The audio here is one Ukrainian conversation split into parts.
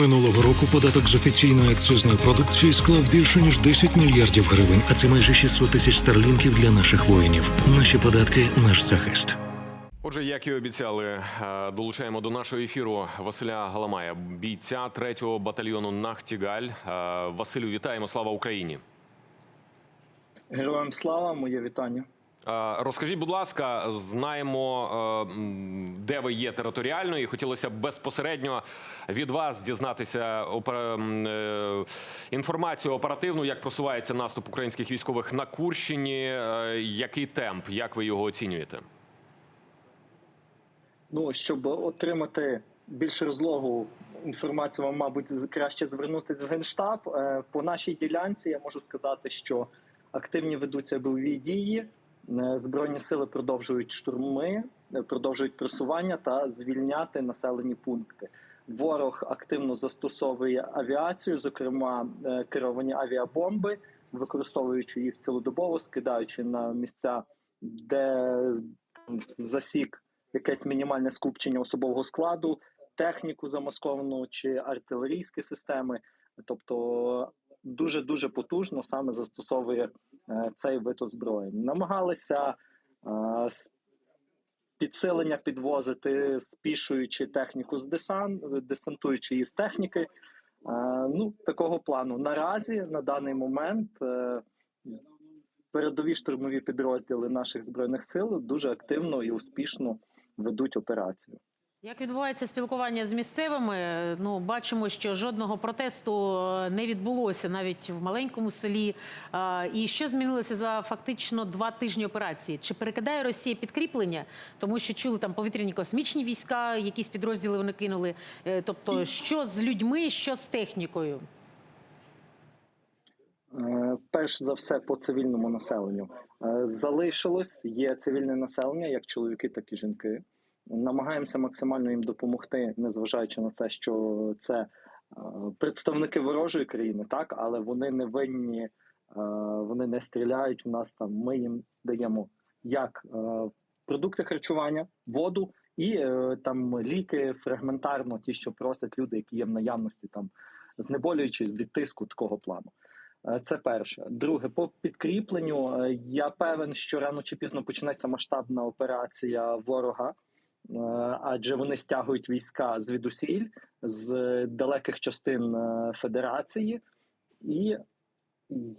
Минулого року податок з офіційної акцизної продукції склав більше ніж 10 мільярдів гривень, а це майже 600 тисяч старлінків для наших воїнів. Наші податки, наш захист. Отже, як і обіцяли, е, долучаємо до нашого ефіру Василя Галамая, бійця 3-го батальйону Нахтігаль. Е, Василю, вітаємо! Слава Україні! Героям слава, моє вітання. Е, Розкажіть, будь ласка, знаємо, е, де ви є територіально, і хотілося б безпосередньо від вас дізнатися е, інформацію оперативну, як просувається наступ українських військових на Курщині, який темп, як ви його оцінюєте? Ну, щоб отримати більш розлогу інформацію, вам, мабуть, краще звернутися в Генштаб. По нашій ділянці я можу сказати, що активні ведуться бойові дії. Е, Збройні сили продовжують штурми, е, продовжують просування та звільняти населені пункти. Ворог активно застосовує авіацію, зокрема е, керовані авіабомби, використовуючи їх цілодобово, скидаючи на місця, де засік якесь мінімальне скупчення особового складу, техніку замасковану чи артилерійські системи. Тобто дуже дуже потужно саме застосовує цей вид озброєння. Намагалися е, підсилення підвозити, спішуючи техніку з десан, десантуючи її з техніки. Е, Ну, такого плану. Наразі на даний момент е, передові штурмові підрозділи наших збройних сил дуже активно і успішно ведуть операцію. Як відбувається спілкування з місцевими? Ну бачимо, що жодного протесту е, не відбулося навіть в маленькому селі. І що змінилося за фактично два тижні операції? Чи перекидає Росія підкріплення? Тому що чули там повітряні космічні війська, якісь підрозділи вони кинули. Е, Тобто, що з людьми, що з технікою? Е, Перш за все по цивільному населенню Е, залишилось є цивільне населення, як чоловіки, так і жінки. Намагаємося максимально їм допомогти, незважаючи на це, що це е, представники ворожої країни, так але вони не винні, е, вони не стріляють в нас. Там ми їм даємо як е, продукти харчування, воду і там ліки фрагментарно, ті, що просять люди, які є в наявності, там знеболюючи від тиску такого плану. Це перше. Друге, по підкріпленню я певен, що рано чи пізно почнеться масштабна операція ворога, адже вони стягують війська звідусіль з далеких частин е, Федерації, і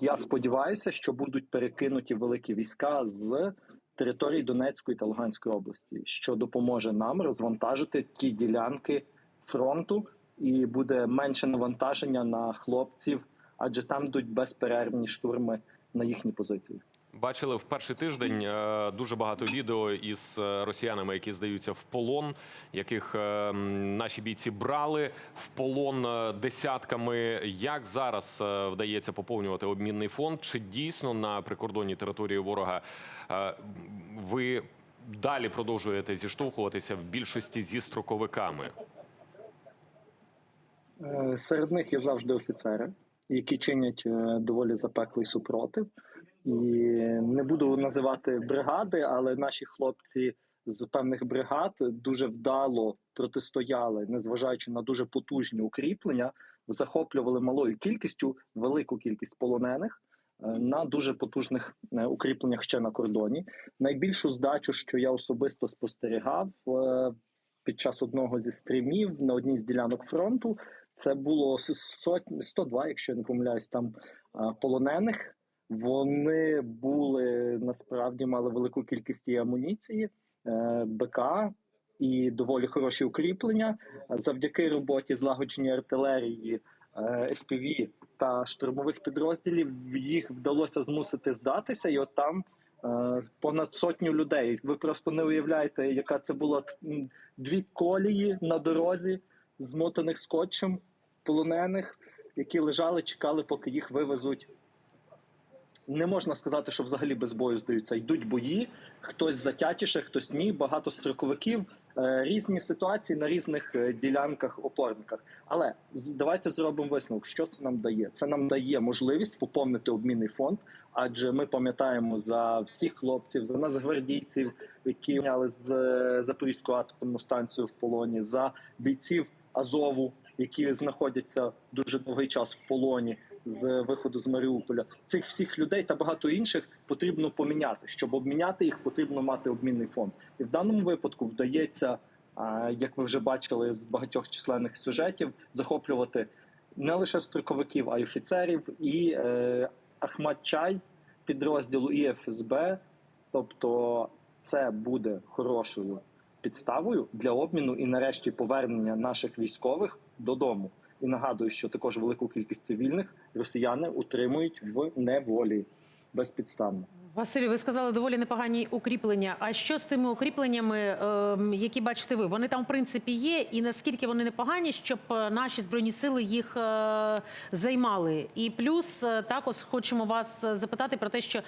я сподіваюся, що будуть перекинуті великі війська з території Донецької та Луганської області, що допоможе нам розвантажити ті ділянки фронту, і буде менше навантаження на хлопців, адже там йдуть безперервні штурми на їхні позиції. Бачили в перший тиждень е, дуже багато відео із е, росіянами, які здаються в полон, яких е, наші бійці брали в полон десятками. Як зараз вдається поповнювати обмінний фонд? Чи дійсно на прикордонній території ворога ви далі продовжуєте зіштовхуватися в більшості зі строковиками? Серед них є завжди офіцери, які чинять доволі запеклий супротив. І не буду називати бригади, але наші хлопці з певних бригад дуже вдало протистояли, незважаючи на дуже потужні укріплення, захоплювали малою кількістю велику кількість полонених е, на дуже потужних е, укріпленнях ще на кордоні. Найбільшу здачу, що я особисто спостерігав е, під час одного зі стрімів на одній з ділянок фронту, це було сотні 102, якщо я не помиляюсь, там полонених. Вони були насправді мали велику кількість амуніції, е, БК і доволі хороші укріплення. Завдяки роботі злагодженій артилерії, е, FPV та штурмових підрозділів їх вдалося змусити здатися, і от там е, понад сотню людей. Ви просто не уявляєте, яка це була дві колії на дорозі, змотаних скотчем, полонених, які лежали, чекали, поки їх вивезуть. Не можна сказати, що взагалі без бою здаються. Йдуть бої, хтось затятіше, хтось ні. Багато строковиків, е, різні ситуації на різних е, ділянках, опорниках. Але давайте зробимо висновок. Що це нам дає? Це нам дає можливість поповнити обмінний фонд, адже ми пам'ятаємо за всіх хлопців, за нацгвардійців, які зняли з е, Запорізької атомну станцію в полоні, за бійців Азову, які знаходяться дуже довгий час в полоні з виходу з Маріуполя. Цих всіх людей та багато інших потрібно поміняти. Щоб обміняти їх, потрібно мати обмінний фонд. І в даному випадку вдається, як ви вже бачили з багатьох численних сюжетів, захоплювати не лише строковиків, а й офіцерів, і е, Ахмад Чай підрозділу і ФСБ. Тобто, це буде хорошою підставою для обміну і, нарешті, повернення наших військових додому. І нагадую, що також велику кількість цивільних росіяни утримують в неволі безпідставно. Василю, ви сказали доволі непогані укріплення. А що з тими укріпленнями, ем, які бачите ви? Вони там в принципі є, і наскільки вони непогані, щоб е, наші збройні сили їх е, займали? І плюс е, також хочемо вас запитати про те, що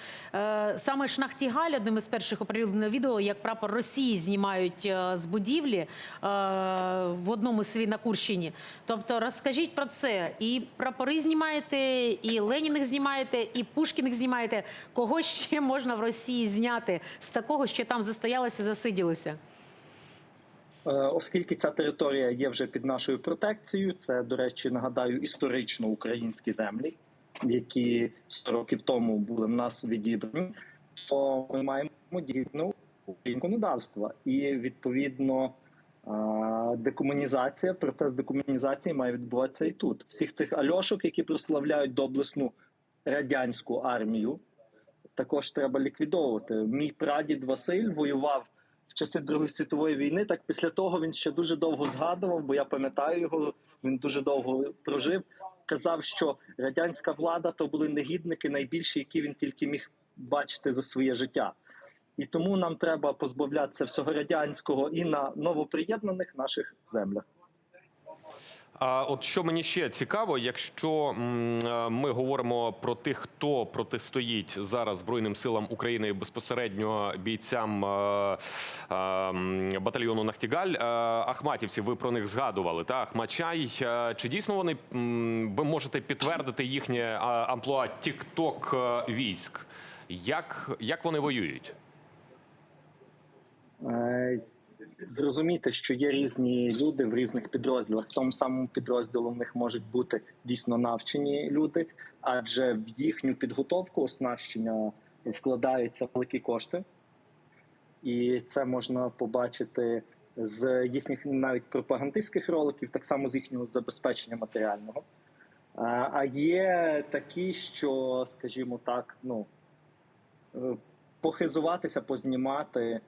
саме Шнахтігаль одним із перших оприлюднено відео, як прапор Росії знімають з будівлі в одному селі на Курщині. Тобто, розкажіть про це. І прапори знімаєте, і Леніних знімаєте, і Пушкіних знімаєте. Кого ще можна в Росії зняти з такого, що там застоялося, засиділося? Е, Оскільки ця територія є вже під нашою протекцією, це, до речі, нагадаю, історично українські землі, які 100 років тому були в нас відібрані, то ми маємо дійсно законодавства. І відповідно декомунізація, процес декомунізації має відбуватися і тут. Всіх цих альошок, які прославляють доблесну радянську армію, також треба ліквідовувати. Мій прадід Василь воював в часи Другої світової війни. Так після того він ще дуже довго згадував, бо я пам'ятаю його. Він дуже довго прожив. Казав, що радянська влада то були негідники, найбільші, які він тільки міг бачити за своє життя. І тому нам треба позбавлятися всього радянського і на новоприєднаних наших землях. А от що мені ще цікаво, якщо е, ми говоримо про тих, хто протистоїть зараз Збройним силам України безпосередньо бійцям е, е, батальйону Нахтігаль, Ахматівці, ви про них згадували. Та Ахмачай, чи дійсно вони ви можете підтвердити їхнє амплуа тікток військ? Як, як вони воюють? Е, Зрозуміти, що є різні люди в різних підрозділах. В тому самому підрозділу в них можуть бути дійсно навчені люди, адже в їхню підготовку оснащення вкладаються великі кошти, і це можна побачити з їхніх навіть пропагандистських роликів, так само з їхнього забезпечення матеріального. А є такі, що, скажімо так, ну е, похизуватися, познімати.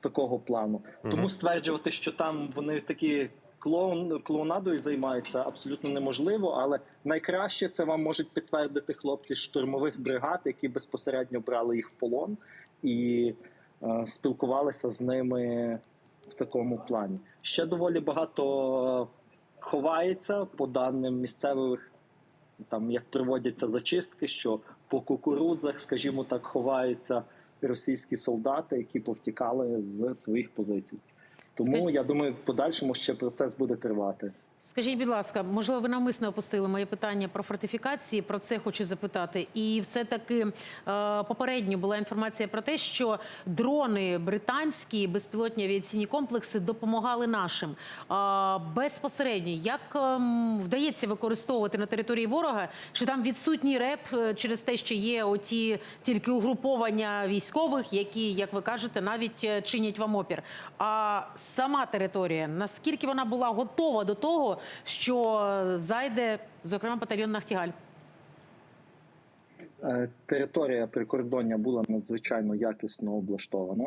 Е, такого плану. Мгм. Тому стверджувати, що там вони такі клоун, клоунадою займаються, абсолютно неможливо. Але найкраще це вам можуть підтвердити хлопці з штурмових бригад, які безпосередньо брали їх в полон і е, спілкувалися з ними в такому плані. Ще доволі багато ховається по даним місцевих. Там як проводяться зачистки, що по кукурудзах, скажімо так, ховаються російські солдати, які повтікали з своїх позицій. Тому я думаю, в подальшому ще процес буде тривати. Скажіть, будь ласка, можливо, ви навмисно опустили моє питання про фортифікації. Про це хочу запитати. І все таки е, попередньо була інформація про те, що дрони британські безпілотні авіаційні комплекси допомагали нашим безпосередньо. Як ем, вдається використовувати на території ворога? Чи там відсутній реп е, через те, що є оті тільки угруповання військових, які, як ви кажете, навіть е, чинять вам опір? А сама територія наскільки вона була готова до того, що зайде, зокрема, батальйон Нахтігаль? Е, Територія прикордоння була надзвичайно якісно облаштована.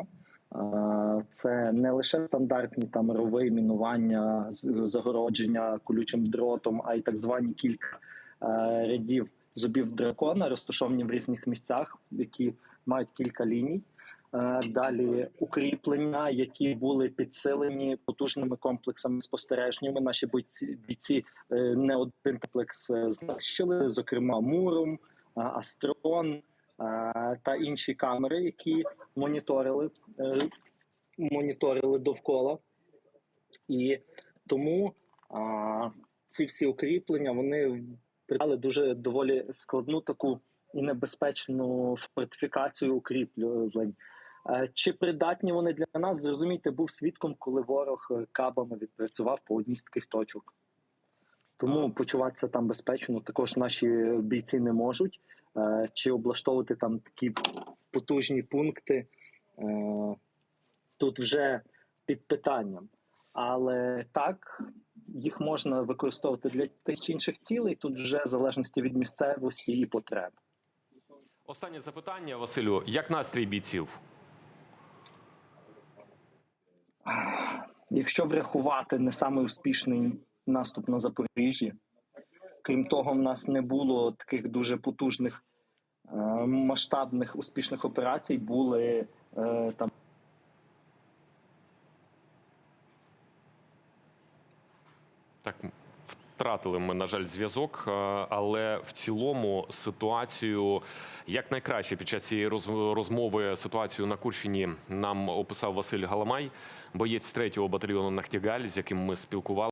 Е, Це не лише стандартні там рови, мінування, загородження колючим дротом, а й так звані кілька е, рядів зубів дракона, розташовані в різних місцях, які мають кілька ліній. Е, Далі укріплення, які були підсилені потужними комплексами спостереженнями. Наші бойці бійці е, не один комплекс е, знищили, зокрема Муром, Астрон та інші камери, які моніторили, моніторили довкола. І тому ці всі укріплення вони придали дуже доволі складну таку і небезпечну фортифікацію укріплень. Е, Чи придатні вони для нас? Зрозумійте, був свідком, коли ворог е, кабами відпрацював по одній з таких точок. Тому почуватися там безпечно також наші бійці не можуть. Е, Чи облаштовувати там такі потужні пункти тут вже під питанням. Але так, їх можна використовувати для тих чи інших цілей. Тут вже в залежності від місцевості і потреб. Останнє запитання, Василю. Як настрій бійців? Якщо врахувати не самий успішний наступ на Запоріжжі, крім того, в нас не було таких дуже потужних е, масштабних успішних операцій. Були е, там Так, втратили ми, на жаль, зв'язок, е, але в цілому ситуацію як найкраще під час цієї роз- розмови ситуацію на Курщині нам описав Василь Галамай, боєць 3-го батальйону Нахтігаль, з яким ми спілкувалися.